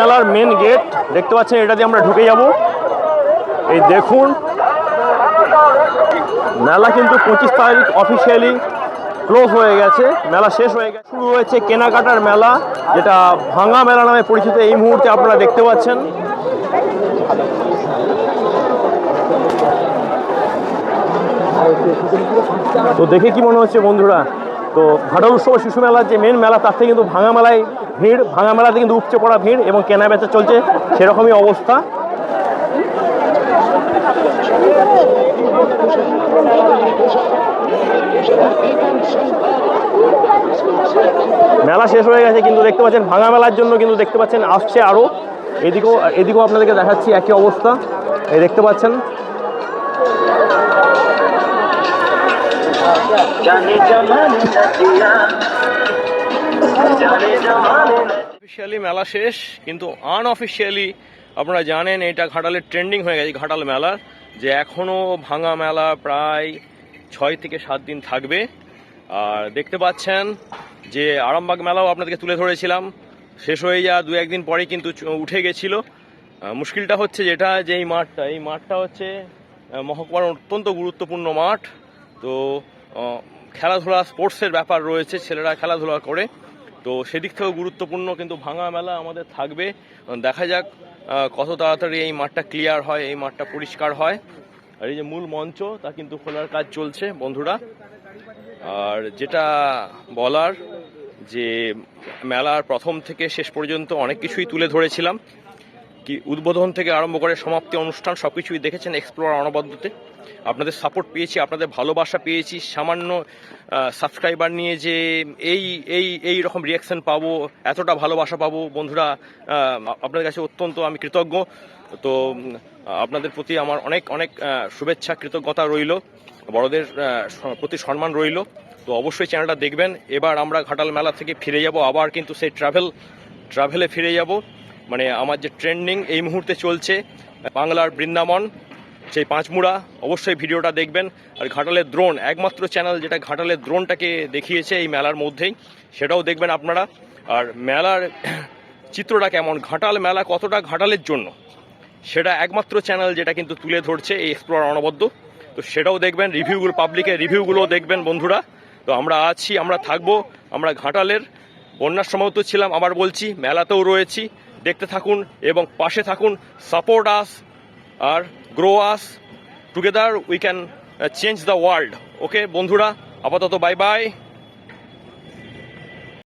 মেলার main gate দেখতে পাচ্ছেন এটা দিয়ে আমরা ঢুকে যাব। এই দেখুন, মেলা কিন্তু পঁচিশ তারিখ অফিসিয়ালি ক্লোজ হয়ে গেছে, মেলা শেষ হয়ে গেছে। শুরু হয়েছে কেনাকাটার মেলা, যেটা ভাঙা মেলা নামে পরিচিত এই মুহূর্তে আপনারা দেখতে পাচ্ছেন। তো দেখে কি মনে হচ্ছে বন্ধুরা? তো ঘাটাল উৎসব শিশু মেলার যে মেন মেলা, তার থেকে কিন্তু ভাঙা মেলায় ভিড়, ভাঙা মেলাতে কিন্তু উপচে পড়া ভিড় এবং কেনা বেচা চলছে সেরকমই অবস্থা। মেলা শেষ হয়ে গেছে, কিন্তু দেখতে পাচ্ছেন ভাঙা মেলার জন্য কিন্তু দেখতে পাচ্ছেন আসছে আরও এদিকেও এদিকেও আপনাদেরকে দেখাচ্ছি একই অবস্থা। এই দেখতে পাচ্ছেন অফিসিয়ালি মেলা শেষ, কিন্তু আনঅফিসিয়ালি আপনারা জানেন এটা ঘাটালের ট্রেন্ডিং হয়ে গেছে, ঘাটাল মেলার যে এখনও ভাঙা মেলা প্রায় ছয় থেকে সাত দিন থাকবে। আর দেখতে পাচ্ছেন যে আরামবাগ মেলাও আপনাদেরকে তুলে ধরেছিলাম। শেষ হয়ে যাওয়া দু একদিন পরে কিন্তু উঠে গেছিল। মুশকিলটা হচ্ছে যেটা, যে এই মাঠটা এই মাঠটা হচ্ছে মহকুমার অত্যন্ত গুরুত্বপূর্ণ মাঠ। তো খেলাধুলা, স্পোর্টসের ব্যাপার রয়েছে, ছেলেরা খেলাধুলা করে। তো সেদিক থেকেও গুরুত্বপূর্ণ কিন্তু ভাঙা মেলা আমাদের থাকবে। দেখা যাক কত তাড়াতাড়ি এই মাঠটা ক্লিয়ার হয়, এই মাঠটা পরিষ্কার হয়। আর এই যে মূল মঞ্চ, তা কিন্তু খোলার কাজ চলছে, বন্ধুরা। আর যেটা বলার যে মেলার প্রথম থেকে শেষ পর্যন্ত অনেক কিছুই তুলে ধরেছিলাম। কি উদ্বোধন থেকে আরম্ভ করে সমাপ্তি অনুষ্ঠান সব কিছুই দেখেছেন এক্সপ্লোর অনবদ্যতে। আপনাদের সাপোর্ট পেয়েছি, আপনাদের ভালোবাসা পেয়েছি, সামান্য সাবস্ক্রাইবার নিয়ে যে এই এই এই রকম রিয়াকশন পাবো, এতটা ভালোবাসা পাবো, বন্ধুরা আপনাদের কাছে অত্যন্ত আমি কৃতজ্ঞ। তো আপনাদের প্রতি আমার অনেক অনেক শুভেচ্ছা, কৃতজ্ঞতা রইল, বড়দের প্রতি সম্মান রইল। তো অবশ্যই চ্যানেলটা দেখবেন। এবার আমরা ঘাটাল মেলা থেকে ফিরে যাব, আবার কিন্তু সেই ট্রাভেল ট্রাভেলে ফিরে যাব। মানে আমার যে ট্রেন্ডিং এই মুহূর্তে চলছে, বাংলার বৃন্দাবন, সেই পাঁচমুড়া, অবশ্যই ভিডিওটা দেখবেন। আর ঘাটালের দ্রোণ, একমাত্র চ্যানেল যেটা ঘাটালের দ্রোণটাকে দেখিয়েছে এই মেলার মধ্যেই, সেটাও দেখবেন আপনারা। আর মেলার চিত্রটা কেমন? ঘাটাল মেলা কতটা ঘাটালের জন্য? সেটা একমাত্র চ্যানেল যেটা কিন্তু তুলে ধরছে এই এক্সপ্লোর অনবদ্য। তো সেটাও দেখবেন রিভিউগুলো পাবলিকের রিভিউগুলো দেখবেন বন্ধুরা। তো আমরা আছি, আমরা থাকব, আমরা ঘাটালের। বন্যার সময় তো ছিলাম, আবার বলছি, মেলাতেও রয়েছি। দেখতে থাকুন এবং পাশে থাকুন support us R grow us together we can change the world okay বন্ধুরা, আপাতত বাই বাই